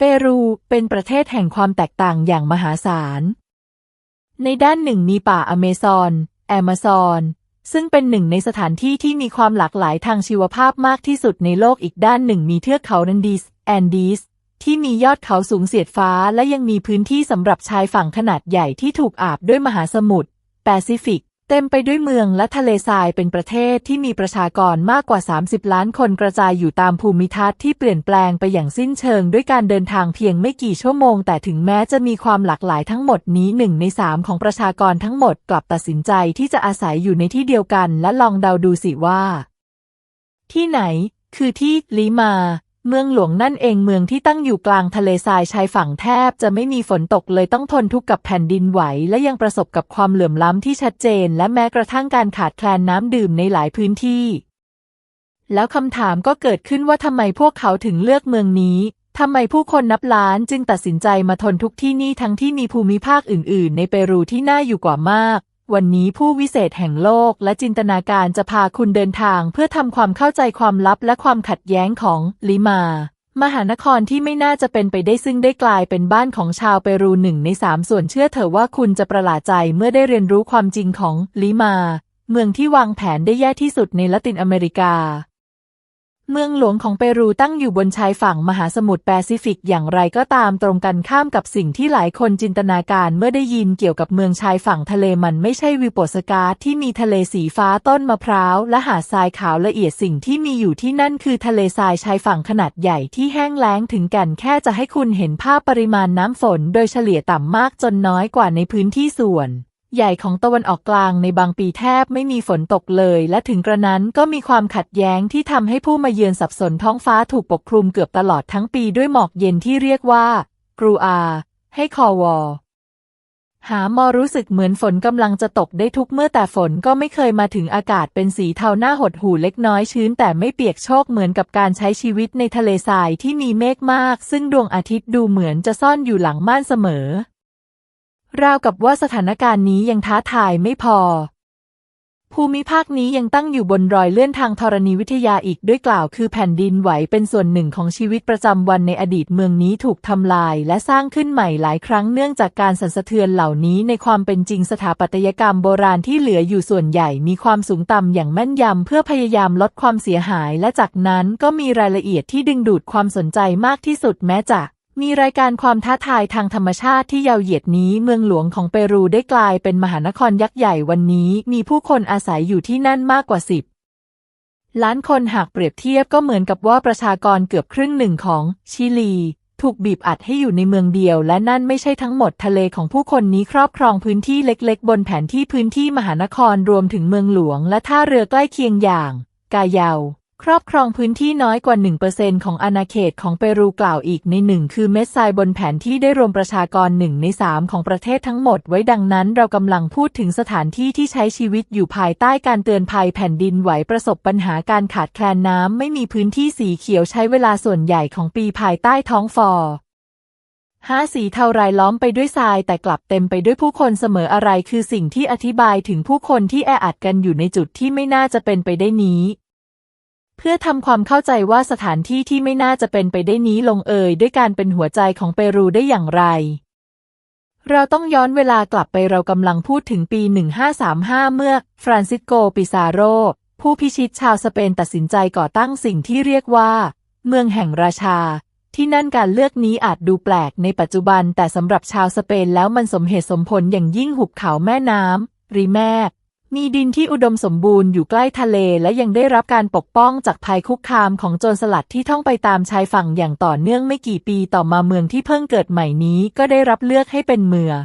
เปรูเป็นประเทศแห่งความแตกต่างอย่างมหาศาล ในด้านหนึ่งมีป่าอเมซอน แอมะซอน ซึ่งเป็นหนึ่งในสถานที่ที่มีความหลากหลายทางชีวภาพมากที่สุดในโลกอีกด้านหนึ่งมีเทือกเขานันดีส แอนดีส ที่มียอดเขาสูงเสียดฟ้าและยังมีพื้นที่สำหรับชายฝั่งขนาดใหญ่ที่ถูกอาบด้วยมหาสมุทรแปซิฟิก เต็มไปด้วยเมืองและทะเลทรายเป็นประเทศที่มีประชากรมากกว่า 30 ล้านคนกระจายอยู่ตามภูมิทัศน์ที่เปลี่ยนแปลงไปอย่างสิ้นเชิงด้วยการเดินทางเพียงไม่กี่ชั่วโมง แต่ถึงแม้จะมีความหลากหลายทั้งหมดนี้หนึ่งในสามของประชากรทั้งหมดกลับตัดสินใจที่จะอาศัยอยู่ในที่เดียวกันและลองเดาดูสิว่า ที่ไหน คือที่ลิมา เมืองหลวงนั่นเองเมืองที่ตั้งอยู่กลางทะเลทรายชายฝั่งแทบจะไม่มีฝนตกเลยต้องทนทุกข์กับแผ่นดินไหว และยังประสบกับความเหลื่อมล้ำที่ชัดเจน และแม้กระทั่งการขาดแคลนน้ำดื่มในหลายพื้นที่ แล้วคำถามก็เกิดขึ้นว่าทำไมพวกเขาถึงเลือกเมืองนี้ทำไมผู้คนนับล้านจึงตัดสินใจมาทนทุกที่นี่ทั้งที่มีภูมิภาคอื่น ๆ ในเปรูที่น่าอยู่กว่ามาก วันนี้ผู้วิเศษแห่งโลกและจินตนาการจะพาคุณเดินทางเพื่อทำความเข้าใจความลับและความขัดแย้งของลิมา มหานครที่ไม่น่าจะเป็นไปได้ซึ่งได้กลายเป็นบ้านของชาวเปรูหนึ่งในสามส่วนเชื่อเถอะว่าคุณจะประหลาดใจเมื่อได้เรียนรู้ความจริงของลิมา เมืองที่วางแผนได้แย่ที่สุดในละตินอเมริกา เมืองหลวงของเปรูตั้งอยู่บนชายฝั่งมหาสมุทรแปซิฟิกอย่างไรก็ตามตรงกันข้ามกับสิ่งที่หลายคนจินตนาการเมื่อได้ยินเกี่ยวกับเมืองชายฝั่งทะเลมันไม่ใช่วิวโปสกาที่มีทะเลสีฟ้าต้นมะพร้าวและหาดทรายขาวละเอียดสิ่งที่มีอยู่ที่นั่นคือทะเลทรายชายฝั่งขนาดใหญ่ที่แห้งแล้งถึงกันแค่จะให้คุณเห็นภาพปริมาณน้ำฝน โดยเฉลี่ยต่ำมากจนน้อยกว่าในพื้นที่ส่วน ใหญ่ของตะวันออกกลางในบางปีแทบไม่มีฝนตกเลย และถึงกระนั้นก็มีความขัดแย้งที่ทำให้ผู้มาเยือนสับสนท้องฟ้าถูกปกคลุมเกือบตลอดทั้งปีด้วยหมอกเย็นที่เรียกว่ากรูอา ให้คอวอหามอรู้สึกเหมือนฝนกำลังจะตกได้ทุกเมื่อแต่ฝนก็ไม่เคยมาถึงอากาศเป็นสีเทาหน้าหดหูเล็กน้อยชื้น แต่ไม่เปียกโชกเหมือนกับการใช้ชีวิตในทะเลทรายที่มีเมฆมาก ซึ่งดวงอาทิตย์ดูเหมือนจะซ่อนอยู่หลังม่านเสมอ ราวกับว่าสถานการณ์นี้ยังท้าทายไม่พอ ภูมิภาคนี้ยังตั้งอยู่บนรอยเลื่อนทางธรณีวิทยาอีกด้วยกล่าวคือแผ่นดินไหวเป็นส่วนหนึ่งของชีวิตประจำวันในอดีตเมืองนี้ถูกทำลายและสร้างขึ้นใหม่หลายครั้งเนื่องจากการสั่นสะเทือนเหล่านี้ในความเป็นจริงสถาปัตยกรรมโบราณที่เหลืออยู่ส่วนใหญ่มีความสูงต่ำอย่างแม่นยำเพื่อพยายามลดความเสียหาย และจากนั้นก็มีรายละเอียดที่ดึงดูดความสนใจมากที่สุดแม้จะ มีรายการความท้าทายทางธรรมชาติที่ยาวเหยียดนี้เมืองหลวงของเปรูได้กลายเป็นมหานครยักษ์ใหญ่วันนี้ มีผู้คนอาศัยอยู่ที่นั่นมากกว่าสิบล้านคนหากเปรียบเทียบก็เหมือนกับว่าประชากรเกือบครึ่งหนึ่งของชิลี ถูกบีบอัดให้อยู่ในเมืองเดียว และนั่นไม่ใช่ทั้งหมดทะเลของผู้คนนี้ครอบครองพื้นที่เล็กๆ บนแผนที่พื้นที่มหานครรวมถึงเมืองหลวง และท่าเรือใกล้เคียงอย่าง กายาว ครอบครองพื้นที่น้อยกว่า 1%ของอาณาเขตของเปรูกล่าวอีกในหนึ่งคือเม็ดทรายบนแผนที่ได้รวมประชากรหนึ่งในสามของประเทศทั้งหมดไว้ดังนั้นเรากำลังพูดถึงสถานที่ที่ใช้ชีวิตอยู่ภายใต้การเตือนภัยแผ่นดินไหวประสบปัญหาการขาดแคลนน้ำไม่มีพื้นที่สีเขียวใช้เวลาส่วนใหญ่ของปีภายใต้ท้องฟอห้าสีเทารายล้อมไปด้วยทรายแต่กลับเต็มไปด้วยผู้คนเสมออะไรคือสิ่งที่อธิบายถึงผู้คนที่แออัดกันอยู่ในจุดที่ไม่น่าจะเป็นไปได้นี้ เพื่อทำความเข้าใจว่าสถานที่ที่ไม่น่าจะเป็นไปได้นี้ลงเอยด้วยการเป็นหัวใจของเปรูได้อย่างไร เราต้องย้อนเวลากลับไปเรากำลังพูดถึงปี 1535 เมื่อ ฟรานซิสโก ปิซาโร ผู้พิชิตชาวสเปนตัดสินใจก่อตั้งสิ่งที่เรียกว่า เมืองแห่งราชา ที่นั่นการเลือกนี้อาจดูแปลกในปัจจุบันแต่สำหรับชาวสเปนแล้วมันสมเหตุสมผลอย่างยิ่งหุบเขาแม่น้ำริแมก มีดินที่อุดมสมบูรณ์อยู่ใกล้ทะเลและยังได้รับการปกป้องจากภัยคุกคามของโจรสลัดที่ท่องไปตามชายฝั่งอย่างต่อเนื่องไม่กี่ปีต่อมาเมืองที่เพิ่งเกิดใหม่นี้ก็ได้รับเลือกให้เป็นเมือง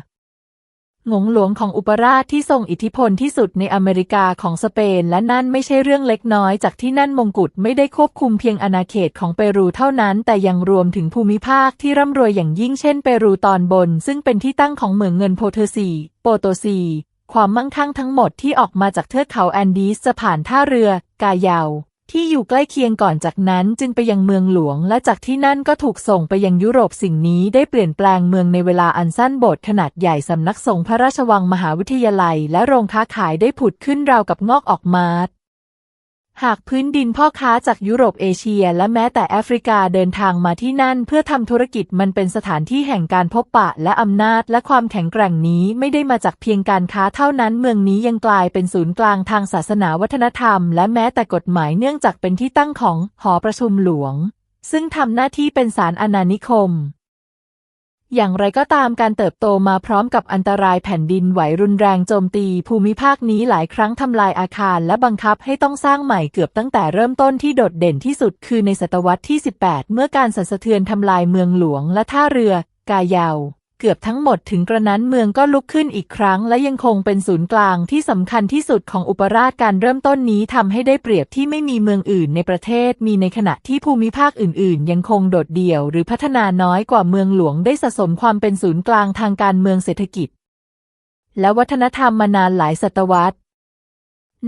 หงงหลวงของอุปราชที่ทรงอิทธิพลที่สุดในอเมริกาของสเปนและนั่นไม่ใช่เรื่องเล็กน้อยจากที่นั่นมงกุฎไม่ได้ควบคุมเพียงอาณาเขตของเปรูเท่านั้น แต่ยังรวมถึงภูมิภาคที่ร่ำรวยอย่างยิ่งเช่นเปรูตอนบน ซึ่งเป็นที่ตั้งของเหมืองเงินโพเทซี โปโตซี ความมั่งคั่งทั้งหมดที่ออกมาจากเทือกเขาแอนดีสจะผ่านท่าเรือกายาว ที่อยู่ใกล้เคียงก่อนจากนั้นจึงไปยังเมืองหลวง และจากที่นั่นก็ถูกส่งไปยังยุโรปสิ่งนี้ได้เปลี่ยนแปลงเมืองในเวลาอันสั้นโบสถ์ขนาดใหญ่สำนักสงฆ์พระราชวังมหาวิทยาลัย และโรงค้าขายได้ผุดขึ้นราวกับงอกออกมา หากพื้นดินพ่อค้าจากยุโรปเอเชีย และแม้แต่แอฟริกาเดินทางมาที่นั่น เพื่อทำธุรกิจมันเป็นสถานที่แห่งการพบปะและอำนาจ และความแข็งแกร่งนี้ไม่ได้มาจากเพียงการค้าเท่านั้นเมืองนี้ยังกลายเป็นศูนย์กลางทางศาสนาวัฒนธรรม และแม้แต่กฎหมายเนื่องจากเป็นที่ตั้งของหอประชุมหลวง ซึ่งทำหน้าที่เป็นศาลอาณานิคม อย่างไรก็ตามการเติบโตมาพร้อมกับอันตรายแผ่นดินไหวรุนแรงโจมตีภูมิภาคนี้หลายครั้งทำลายอาคารและบังคับให้ต้องสร้างใหม่เกือบตั้งแต่เริ่มต้นที่โดดเด่นที่สุดคือในศตวรรษที่ 18 เมื่อการสั่นสะเทือนทำลายเมืองหลวงและท่าเรือกายาว เกือบทั้งหมดถึงกระนั้นเมืองก็ลุกขึ้นอีกครั้ง และยังคงเป็นศูนย์กลางที่สำคัญที่สุดของอุปราชการเริ่มต้นนี้ทำให้ได้เปรียบที่ไม่มีเมืองอื่นในประเทศ มีในขณะที่ภูมิภาคอื่น ๆ ยังคงโดดเดี่ยว หรือพัฒนาน้อยกว่าเมืองหลวงได้สะสมความเป็นศูนย์กลางทางการเมืองเศรษฐกิจ และวัฒนธรรมมานานหลายศตวรรษ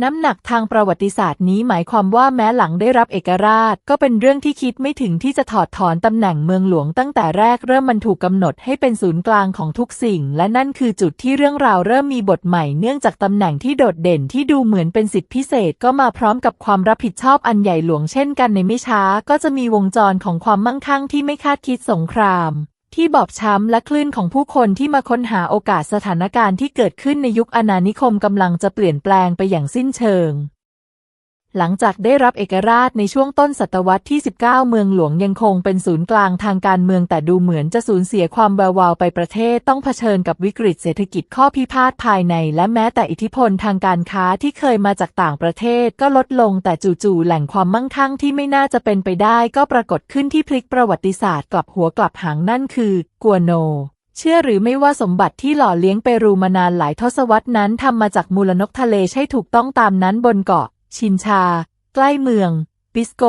น้ำหนักทางประวัติศาสตร์นี้หมายความว่าแม้หลังได้รับเอกราช ก็เป็นเรื่องที่คิดไม่ถึงที่จะถอดถอนตำแหน่งเมืองหลวงตั้งแต่แรกเริ่มมันถูกกำหนดให้เป็นศูนย์กลางของทุกสิ่ง และนั่นคือจุดที่เรื่องราวเริ่มมีบทใหม่เนื่องจากตำแหน่งที่โดดเด่นที่ดูเหมือนเป็นสิทธิพิเศษก็มาพร้อมกับความรับผิดชอบอันใหญ่หลวงเช่นกันในไม่ช้า ก็จะมีวงจรของความมั่งคั่งที่ไม่คาดคิดสงคราม ที่บอบช้ำและคลื่นของผู้คนที่มาค้นหาโอกาสสถานการณ์ที่เกิดขึ้นในยุคอาณานิคมกำลังจะเปลี่ยนแปลงไปอย่างสิ้นเชิง หลังจากได้รับเอกราชในช่วงต้นศตวรรษที่ 19 เมืองหลวงยังคงเป็นศูนย์กลางทางการเมืองแต่ดูเหมือนจะสูญเสียความแวววาวไปประเทศต้องเผชิญกับวิกฤตเศรษฐกิจข้อพิพาทภายใน และแม้แต่อิทธิพลทางการค้าที่เคยมาจากต่างประเทศก็ลดลงแต่จู่ๆแหล่งความมั่งคั่งที่ไม่น่าจะเป็นไปได้ก็ปรากฏขึ้นที่พลิกประวัติศาสตร์กลับหัวกลับหางนั่นคือ กัวโนเชื่อหรือไม่ว่าสมบัติที่หล่อเลี้ยงเปรูมานานหลายทศวรรษนั้นทำมาจากมูลนกทะเลใช่ถูกต้องตามนั้นบนเกาะ ชินชา ใกล้เมือง ปิสโก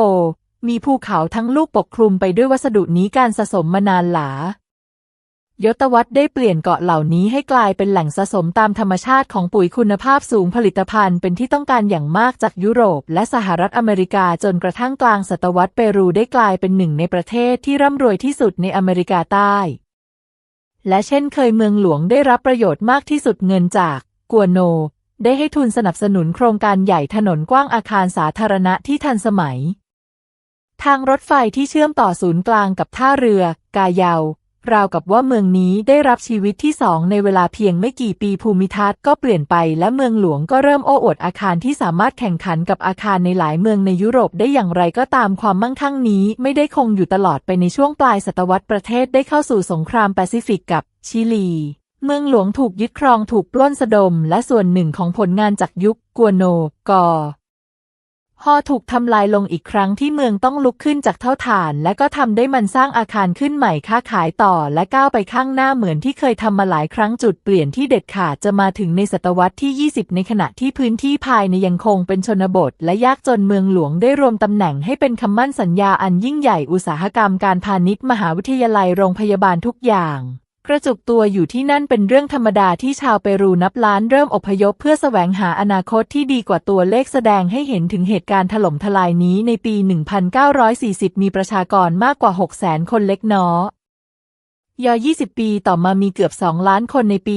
มีภูเขาทั้งลูกปกคลุมไปด้วยวัสดุนี้การสะสมมานานหลายศวรรษได้เปลี่ยนเกาะเหล่านี้ให้กลายเป็นแหล่งสะสมตามธรรมชาติของปุ๋ยคุณภาพสูงผลิตภัณฑ์เป็นที่ต้องการอย่างมากจากยุโรป และสหรัฐอเมริกาจนกระทั่งกลางศตวรรษเปรูได้กลายเป็นหนึ่งในประเทศที่ร่ำรวยที่สุดในอเมริกาใต้ และเช่นเคยเมืองหลวงได้รับประโยชน์มากที่สุดเงินจากกัวโน ได้ให้ทุนสนับสนุนโครงการใหญ่ถนนกว้างอาคารสาธารณะที่ทันสมัย ทางรถไฟที่เชื่อมต่อศูนย์กลางกับท่าเรือ กายาว ราวกับว่าเมืองนี้ได้รับชีวิตที่สองในเวลาเพียงไม่กี่ปีภูมิทัศน์ก็เปลี่ยนไปและเมืองหลวงก็เริ่มโอ้อวดอาคารที่สามารถแข่งขันกับอาคารในหลายเมืองในยุโรปได้อย่างไรก็ตามความมั่งคั่งนี้ไม่ได้คงอยู่ตลอดไปในช่วงปลายศตวรรษประเทศได้เข้าสู่สงครามแปซิฟิกกับชิลี เมืองหลวงถูกยึดครองถูกปล้นสะดม และส่วนหนึ่งของผลงานจากยุคกัวโนกอฮอถูกทำลายลงอีกครั้งที่เมืองต้องลุกขึ้นจากเท่าฐาน และก็ทำได้มันสร้างอาคารขึ้นใหม่ค้าขายต่อและก้าวไปข้างหน้าเหมือนที่เคยทำมาหลายครั้งจุดเปลี่ยนที่เด็ดขาดจะมาถึงในศตวรรษที่ 20 ในขณะที่พื้นที่ภายในยังคงเป็นชนบท และยากจนเมืองหลวงได้รวมตำแหน่งให้เป็นคำมั่นสัญญาอันยิ่งใหญ่อุตสาหกรรมการพาณิชย์มหาวิทยาลัยโรงพยาบาลทุกอย่าง กระจุกตัวอยู่ที่นั่นเป็นเรื่องธรรมดาที่ชาวเปรูนับล้านเริ่มอพยพเพื่อแสวงหาอนาคตที่ดีกว่าตัวเลขแสดงให้เห็นถึงเหตุการณ์ถล่มทลายนี้ในปี 1940 มีประชากรมากกว่า 600,000 คนเล็กน้อย ยอ 20 ปีต่อมามีเกือบ 2 ล้านคนในปี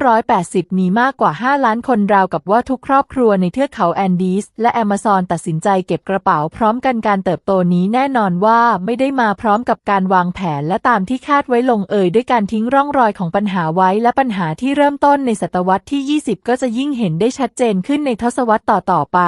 1980 มีมากกว่า 5 ล้านคนราวกับว่าทุกครอบครัวในเทือกเขาแอนดีสและแอมะซอนตัดสินใจเก็บกระเป๋าพร้อมกันการเติบโตนี้แน่นอนว่าไม่ได้มาพร้อมกับการวางแผนและตามที่คาดไว้ลงเอยด้วยการทิ้งร่องรอยของปัญหาไว้และปัญหาที่เริ่มต้นในศตวรรษที่ 20 ก็จะยิ่งเห็นได้ชัดเจนขึ้นในทศวรรษต่อๆไป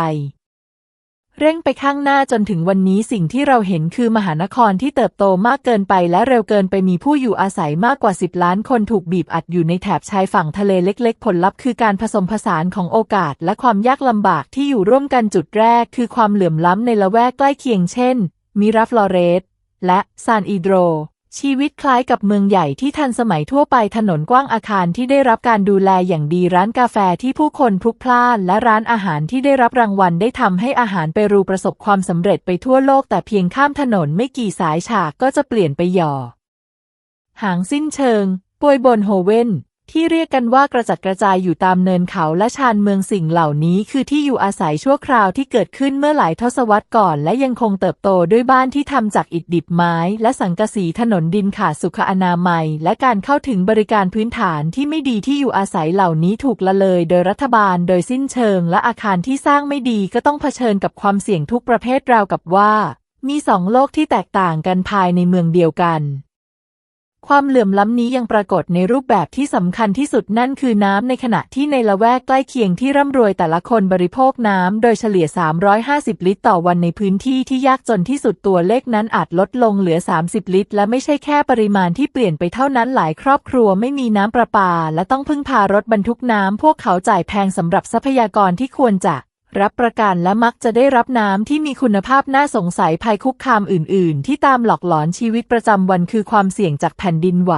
เร่งไปข้างหน้าจนถึงวันนี้สิ่งที่เราเห็นคือมหานครที่เติบโตมากเกินไปและเร็วเกินไปมีผู้อยู่อาศัยมากกว่า 10 ล้านคนถูกบีบอัดอยู่ในแถบชายฝั่งทะเลเล็ก ๆ ผลลัพธ์คือการผสมผสานของโอกาสและความยากลำบากที่อยู่ร่วมกันจุดแรก คือความเหลื่อมล้ำในละแวกใกล้เคียงเช่น มิราฟลอเรสและซานอิโดร ชีวิตคล้ายกับเมืองใหญ่ที่ทันสมัยทั่วไปถนนกว้างอาคารที่ได้รับการดูแลอย่างดีร้านกาแฟที่ผู้คนพลุกพล่าน และร้านอาหารที่ได้รับรางวัลได้ทำให้อาหารเปรูประสบความสำเร็จไปทั่วโลกแต่เพียงข้ามถนนไม่กี่สายฉากก็จะเปลี่ยนไปหย่อ หางสิ้นเชิง ปวยบนโฮเว่น ที่เรียกกันว่ากระจัดกระจายอยู่ตามเนินเขาและชานเมืองสิ่งเหล่านี้ คือที่อยู่อาศัยชั่วคราวที่เกิดขึ้นเมื่อหลายทศวรรษก่อน และยังคงเติบโตด้วยบ้านที่ทำจากอิฐดิบไม้ และสังกะสีถนนดินขาดสุขอนามัย และการเข้าถึงบริการพื้นฐานที่ไม่ดีที่อยู่อาศัยเหล่านี้ถูกละเลย โดยรัฐบาล โดยสิ้นเชิง และอาคารที่สร้างไม่ดีก็ต้องเผชิญกับความเสี่ยงทุกประเภทราวกับว่า มีสองโลกที่แตกต่างกันภายในเมืองเดียวกัน ความเหลื่อมล้ำนี้ยังปรากฏในรูปแบบที่สำคัญที่สุดนั่นคือน้ำในขณะที่ในละแวกใกล้เคียงที่ร่ำรวยแต่ละคนบริโภคน้ำโดยเฉลี่ย 350 ลิตรต่อวันในพื้นที่ที่ยากจนที่สุดตัวเลขนั้นอาจลดลงเหลือ 30 ลิตร และไม่ใช่แค่ปริมาณที่เปลี่ยนไปเท่านั้นหลายครอบครัวไม่มีน้ำประปา และต้องพึ่งพารถบรรทุกน้ำพวกเขาจ่ายแพงสำหรับทรัพยากรที่ควรจะ รับประกันและมักจะได้รับน้ำที่มีคุณภาพน่าสงสัยภัยคุกคามอื่น ๆ ที่ตามหลอกหลอนชีวิตประจำวันคือความเสี่ยงจากแผ่นดินไหว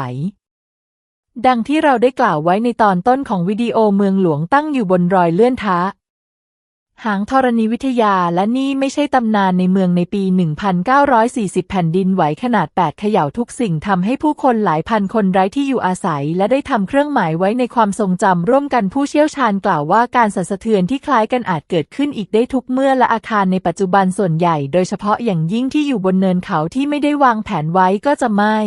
ดังที่เราได้กล่าวไว้ในตอนต้นของวิดีโอเมืองหลวงตั้งอยู่บนรอยเลื่อนท้า หางธรณีวิทยาและนี่ไม่ใช่ตำนานในเมืองในปี 1940 แผ่นดินไหวขนาด 8 เขย่าทุกสิ่งทำให้ผู้คนหลายพันคนไร้ที่อยู่อาศัย และได้ทำเครื่องหมายไว้ในความทรงจำร่วมกันผู้เชี่ยวชาญกล่าวว่าการสั่นสะเทือนที่คล้ายกันอาจเกิดขึ้นอีกได้ทุกเมื่อและอาคารในปัจจุบันส่วนใหญ่ โดยเฉพาะอย่างยิ่งที่อยู่บนเนินเขาที่ไม่ได้วางแผนไว้ก็จะไม่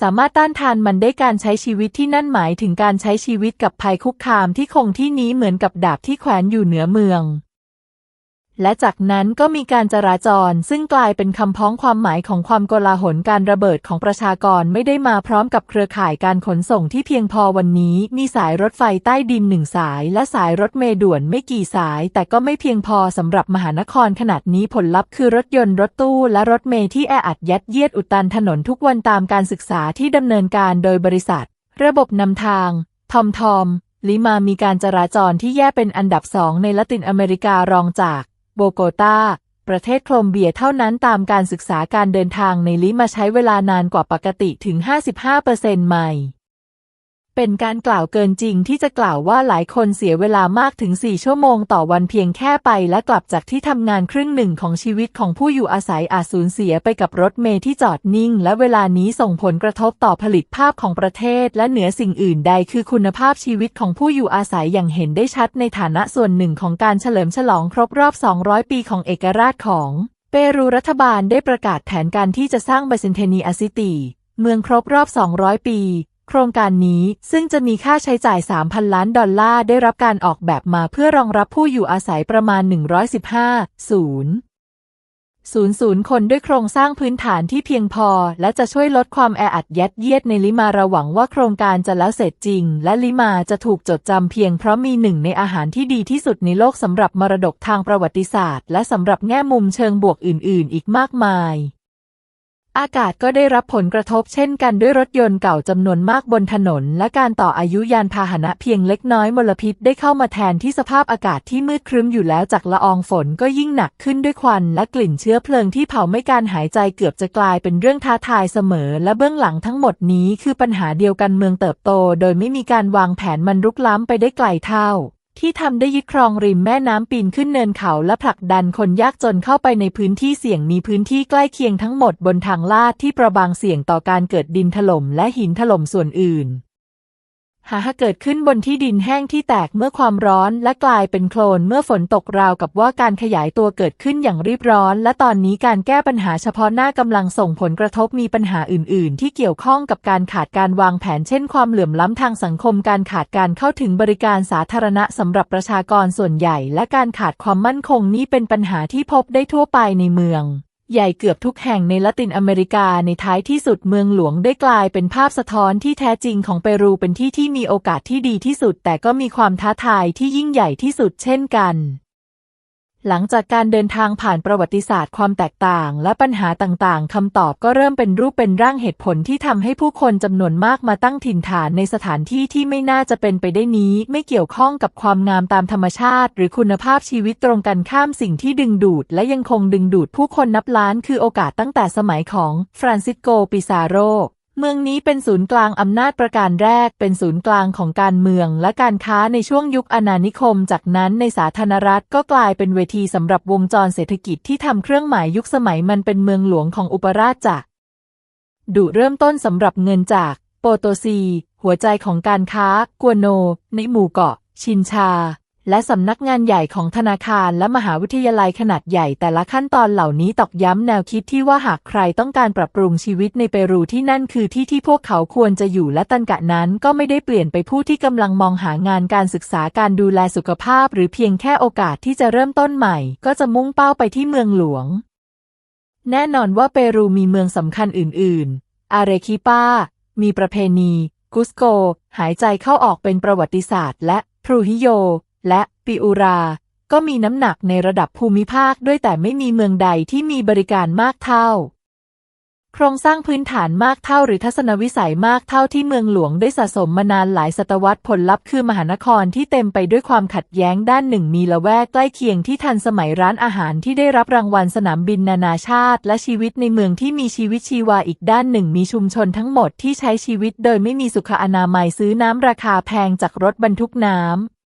สามารถต้านทานมันได้การใช้ชีวิตที่นั่นหมายถึงการใช้ชีวิตกับภัยคุกคามที่คงที่นี้เหมือนกับดาบที่แขวนอยู่เหนือเมือง และจากนั้นก็มีการจราจร ซึ่งกลายเป็นคำพ้องความหมายของความโกลาหลการระเบิดของประชากรไม่ได้มาพร้อมกับเครือข่ายการขนส่งที่เพียงพอวันนี้ มีสายรถไฟใต้ดินหนึ่งสาย และสายรถเมล์ด่วนไม่กี่สาย แต่ก็ไม่เพียงพอสำหรับมหานครขนาดนี้ผลลัพธ์คือรถยนต์รถตู้และรถเมล์ที่แออัดยัดเยียดอุดตันถนนทุกวันตามการศึกษาที่ดำเนินการโดยบริษัท ระบบนำทางทอมทอมลิมามีการจราจรที่แย่เป็นอันดับสองในละตินอเมริการองจาก โบโกตา ประเทศโคลอมเบียเท่านั้นตามการศึกษาการเดินทางในลิมาใช้เวลานานกว่าปกติถึง 55%ใหม่ เป็นการกล่าวเกินจริงที่จะกล่าวว่าหลายคนเสียเวลามากถึง 4 ชั่วโมงต่อวันเพียงแค่ไปและกลับจากที่ทำงานครึ่งหนึ่งของชีวิตของผู้อยู่อาศัยอาจสูญเสียไปกับรถเมล์ที่จอดนิ่ง และเวลานี้ส่งผลกระทบต่อผลิตภาพของประเทศ และเหนือสิ่งอื่นใดคือคุณภาพชีวิตของผู้อยู่อาศัยอย่างเห็นได้ชัดในฐานะส่วนหนึ่งของการเฉลิมฉลองครบรอบ 200 ปีของเอกราชของเปรูรัฐบาลได้ประกาศแผนการที่จะสร้างบาซินเทนีอาซิตี เมืองครบรอบ 200 ปี โครงการนี้ซึ่งจะมีค่าใช้จ่าย 3,000 ล้านดอลลาร์ได้รับการออกแบบมาเพื่อรองรับผู้อยู่อาศัยประมาณ 115ศูนย์ศูนย์ศูนย์คนด้วยโครงสร้างพื้นฐานที่เพียงพอ และจะช่วยลดความแออัดยัดเยียดในลิมาระหวังว่าโครงการจะแล้วเสร็จจริง และลิมาจะถูกจดจำเพียงเพราะมีหนึ่งในอาหารที่ดีที่สุดในโลกสำหรับมรดกทางประวัติศาสตร์ และสำหรับแง่มุมเชิงบวกอื่น ๆ อีกมากมาย อากาศก็ได้รับผลกระทบเช่นกันด้วยรถยนต์เก่าจำนวนมากบนถนน และการต่ออายุยานพาหนะเพียงเล็กน้อยมลพิษได้เข้ามาแทนที่สภาพอากาศที่มืดครึ้มอยู่แล้วจากละอองฝนก็ยิ่งหนักขึ้นด้วยควันและกลิ่นเชื้อเพลิงที่เผาไม่การหายใจเกือบจะกลายเป็นเรื่องท้าทายเสมอ และเบื้องหลังทั้งหมดนี้คือปัญหาเดียวกันเมืองเติบโต โดยไม่มีการวางแผนมันรุกล้ำไปได้ไกลเท่า ที่ทำได้ยึดครองริมแม่น้ำปีนขึ้นเนินเขาและผลักดันคนยากจนเข้าไปในพื้นที่เสี่ยงมีพื้นที่ใกล้เคียงทั้งหมดบนทางลาดที่ประบางเสี่ยงต่อการเกิดดินถล่มและหินถล่มส่วนอื่น หาเกิดขึ้นบนที่ดินแห้งที่แตกเมื่อความร้อนและกลายเป็นโคลนเมื่อฝนตกราวกับว่าการขยายตัวเกิดขึ้นอย่างรีบร้อน และตอนนี้การแก้ปัญหาเฉพาะหน้ากำลังส่งผลกระทบมีปัญหาอื่น ๆ ที่เกี่ยวข้องกับการขาดการวางแผนเช่นความเหลื่อมล้ำทางสังคมการขาดการเข้าถึงบริการสาธารณะสำหรับประชากรส่วนใหญ่ และการขาดความมั่นคงนี้เป็นปัญหาที่พบได้ทั่วไปในเมือง ใหญ่เกือบทุกแห่งในละตินอเมริกาในท้ายที่สุดเมืองหลวงได้กลายเป็นภาพสะท้อนที่แท้จริงของเปรูเป็นที่ที่มีโอกาสที่ดีที่สุด แต่ก็มีความท้าทายที่ยิ่งใหญ่ที่สุดเช่นกัน หลังจากการเดินทางผ่านประวัติศาสตร์ความแตกต่าง และปัญหาต่างๆ คำตอบก็เริ่มเป็นรูปเป็นร่างเหตุผลที่ทำให้ผู้คนจำนวนมากมาตั้งถิ่นฐานในสถานที่ที่ไม่น่าจะเป็นไปได้นี้ ไม่เกี่ยวข้องกับความงามตามธรรมชาติ หรือคุณภาพชีวิตตรงกันข้ามสิ่งที่ดึงดูด และยังคงดึงดูดผู้คนนับล้านคือโอกาสตั้งแต่สมัยของฟรานซิสโก ปิซาโร เมืองนี้เป็นศูนย์กลางอำนาจประการแรก เป็นศูนย์กลางของการเมืองและการค้าในช่วงยุคอาณานิคม จากนั้นในสาธารณรัฐก็กลายเป็นเวทีสำหรับวงจรเศรษฐกิจที่ทำเครื่องหมายยุคสมัยมันเป็นเมืองหลวงของอุปราชจักรดุเริ่มต้นสำหรับเงินจาก โปโตซี หัวใจของการค้ากัวโน ในหมู่เกาะ ชินชา และสำนักงานใหญ่ของธนาคารและมหาวิทยาลัยขนาดใหญ่แต่ละขั้นตอนเหล่านี้ตอกย้ำแนวคิดที่ว่าหากใครต้องการปรับปรุงชีวิตในเปรูที่นั่นคือที่ที่พวกเขาควรจะอยู่และตันกะนั้นก็ไม่ได้เปลี่ยนไปผู้ที่กำลังมองหางานการศึกษาการดูแลสุขภาพ หรือเพียงแค่โอกาสที่จะเริ่มต้นใหม่ ก็จะมุ่งเป้าไปที่เมืองหลวง แน่นอนว่าเปรูมีเมืองสำคัญอื่น ๆ อาเรคิปามีประเพณี กุสโก หายใจเข้าออกเป็นประวัติศาสตร์ และพรูฮิโย และปิอุรา ก็มีน้ำหนักในระดับภูมิภาคด้วยแต่ไม่มีเมืองใดที่มีบริการมากเท่า โครงสร้างพื้นฐานมากเท่าหรือทัศนวิสัยมากเท่าที่เมืองหลวงได้สะสมมานานหลายศตวรรษผลลัพธ์คือมหานครที่เต็มไปด้วยความขัดแย้งด้านหนึ่งมีละแวกใกล้เคียงที่ทันสมัยร้านอาหารที่ได้รับรางวัลสนามบินนานาชาติ และชีวิตในเมืองที่มีชีวิตชีวาอีกด้านหนึ่งมีชุมชนทั้งหมดที่ใช้ชีวิตโดยไม่มีสุขอนามัยซื้อน้ำราคาแพงจากรถบรรทุกน้ำ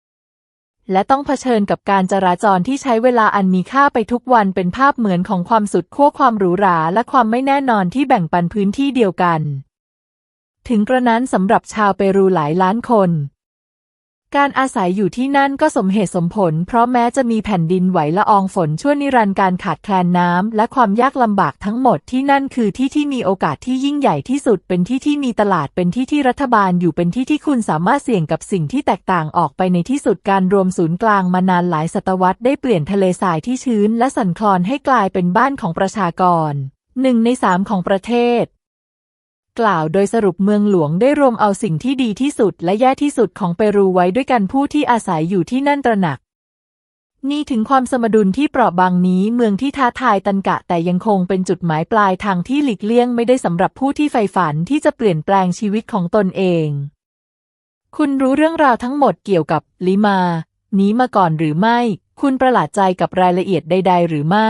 และต้องเผชิญกับการจราจรที่ใช้เวลาอันมีค่าไปทุกวันเป็นภาพเหมือนของความสุดขั้วความหรูหราและความไม่แน่นอนที่แบ่งปันพื้นที่เดียวกัน ถึงกระนั้นสำหรับชาวเปรูหลายล้านคน การอาศัยอยู่ที่นั่นก็สมเหตุสมผล เพราะแม้จะมีแผ่นดินไหวละอองฝนชั่วนิรันดร์การขาดแคลนน้ำและความยากลำบากทั้งหมดที่นั่นคือที่ที่มีโอกาสที่ยิ่งใหญ่ที่สุด เป็นที่ที่มีตลาดเป็นที่ที่รัฐบาลอยู่เป็นที่ที่คุณสามารถเสี่ยงกับสิ่งที่แตกต่างออกไปในที่สุดการรวมศูนย์กลางมานานหลายศตวรรษได้เปลี่ยนทะเลทรายที่ชื้น และสั่นคลอนให้กลายเป็นบ้านของประชากรหนึ่งในสามของประเทศ กล่าวโดยสรุปเมืองหลวงได้รวมเอาสิ่งที่ดีที่สุดและแย่ที่สุดของเปรูไว้ด้วยกันผู้ที่อาศัยอยู่ที่นั่นตระหนัก นี่ถึงความสมดุลที่เปราะบางนี้เมืองที่ท้าทายตันกะแต่ยังคงเป็นจุดหมายปลายทางที่หลีกเลี่ยงไม่ได้สำหรับผู้ที่ใฝ่ฝันที่จะเปลี่ยนแปลงชีวิตของตนเอง คุณรู้เรื่องราวทั้งหมดเกี่ยวกับลิมา นี้มาก่อนหรือไม่ คุณประหลาดใจกับรายละเอียดใด ๆ หรือไม่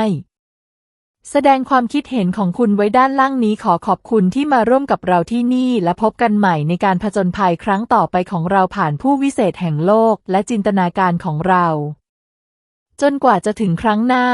แสดงความคิดเห็นของคุณไว้ด้านล่างนี้ขอขอบคุณที่มาร่วมกับเราที่นี่และพบกันใหม่ในการผจญภัยครั้งต่อไปของเราผ่านผู้วิเศษแห่งโลกและจินตนาการของเรา จนกว่าจะถึงครั้งหน้า